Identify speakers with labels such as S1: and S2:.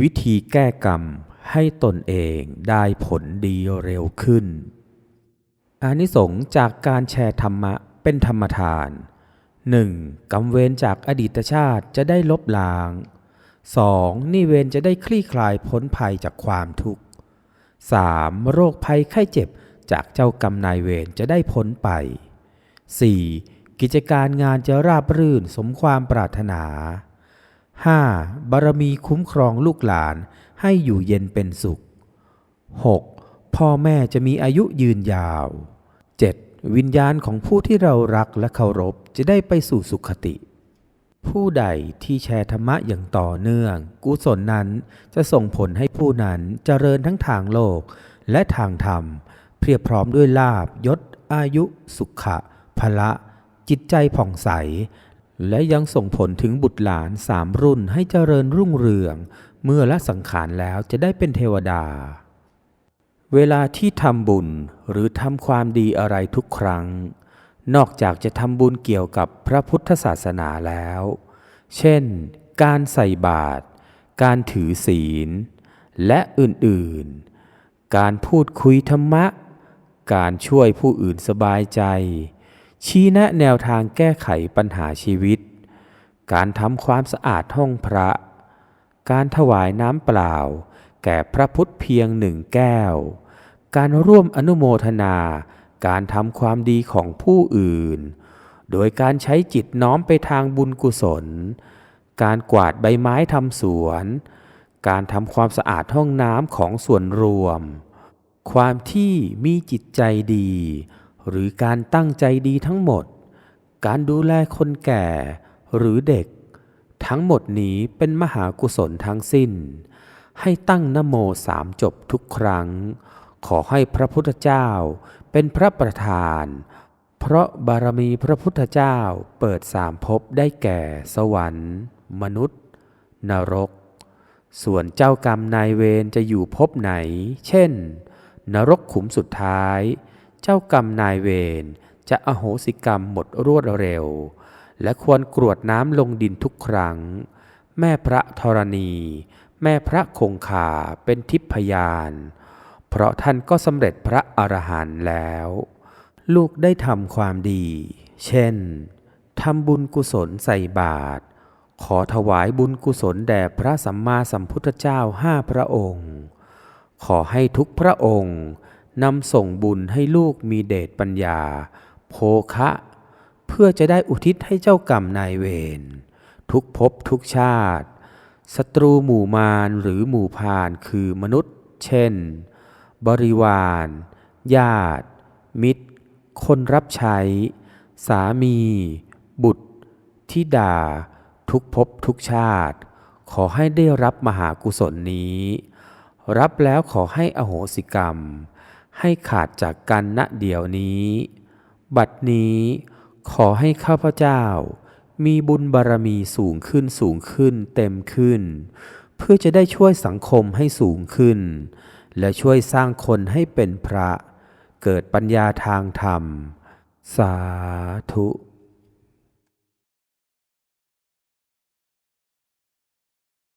S1: วิธีแก้กรรมให้ตนเองได้ผลดีเร็วขึ้น อานิสงส์จากการแชร์ธรรมะเป็นธรรมทาน 1. กรรมเวรจากอดีตชาติจะได้ลบล้าง 2. นิเวรจะได้คลี่คลายพ้นภัยจากความทุกข์ 3. โรคภัยไข้เจ็บจากเจ้ากรรมนายเวรจะได้พ้นไป 4. กิจการงานจะราบรื่นสมความปรารถนา 5. บารมีคุ้มครองลูกหลานให้อยู่เย็นเป็นสุข 6. พ่อแม่จะมีอายุยืนยาว 7. วิญญาณของผู้ที่เรารักและเคารพจะได้ไปสู่สุขติ ผู้ใดที่แชร์ธรรมะอย่างต่อเนื่อง กุศลนั้นจะส่งผลให้ผู้นั้นเจริญทั้งทางโลกและทางธรรม เพียบพร้อมด้วยลาบยศ อายุสุขะพละ จิตใจผ่องใส และยังส่งผลถึงบุตรหลานสามรุ่นให้เจริญรุ่งเรือง เมื่อละสังขารแล้วจะได้เป็นเทวดา เวลาที่ทำบุญหรือทำความดีอะไรทุกครั้ง นอกจากจะทำบุญเกี่ยวกับพระพุทธศาสนาแล้ว เช่น การใส่บาตร การถือศีล และอื่นๆ การพูดคุยธรรมะ การช่วยผู้อื่นสบายใจ ชี้แนะแนวทางแก้ไขปัญหาชีวิต การทำความสะอาดห้องพระ การถวายน้ำเปล่า แก่พระพุทธเพียงหนึ่งแก้ว การร่วมอนุโมทนา การทำความดีของผู้อื่น โดยการใช้จิตน้อมไปทางบุญกุศล การกวาดใบไม้ทำสวน การทำความสะอาดห้องน้ำของส่วนรวม ความที่มีจิตใจดี หรือการตั้งใจดีทั้งหมด การดูแลคนแก่หรือเด็ก ทั้งหมดนี้เป็นมหากุศลทั้งสิ้น ให้ตั้งนโมสามจบทุกครั้ง ขอให้พระพุทธเจ้าเป็นพระประธาน เพราะบารมีพระพุทธเจ้าเปิดสามภพได้แก่สวรรค์ มนุษย์ นรก ส่วนเจ้ากรรมนายเวรจะอยู่ภพไหน เช่น นรกขุมสุดท้าย เจ้ากรรมนายเวรจะอโหสิกรรมหมดรวดเร็ว และควรกรวดน้ำลงดินทุกครั้ง แม่พระธรณี แม่พระคงคาเป็นทิพยาน เพราะท่านก็สำเร็จพระอรหันต์แล้ว ลูกได้ทำความดี เช่นทำบุญกุศลใส่บาตรขอถวายบุญกุศลแด่พระสัมมาสัมพุทธเจ้าห้าพระองค์ ขอให้ทุกพระองค์ นำส่งบุญให้ลูกมีเดชปัญญา โภคะ เพื่อจะได้อุทิศให้เจ้ากรรมนายเวรทุกภพทุกชาติศัตรูหมู่มารหรือหมู่พานคือมนุษย์ เช่น บริวาร ญาติ มิตร คนรับใช้ สามี บุตรธิดา ทุกภพทุกชาติ ขอให้ได้รับมหากุศลนี้ รับแล้วขอให้อโหสิกรรม ให้ขาดจากกันณเดี๋ยวนี้ บัดนี้ขอให้ข้าพเจ้า มีบุญบารมีสูงขึ้นสูงขึ้นเต็มขึ้น เพื่อจะได้ช่วยสังคมให้สูงขึ้น และช่วยสร้างคนให้เป็นพระ เกิดปัญญาทางธรรม สาธุ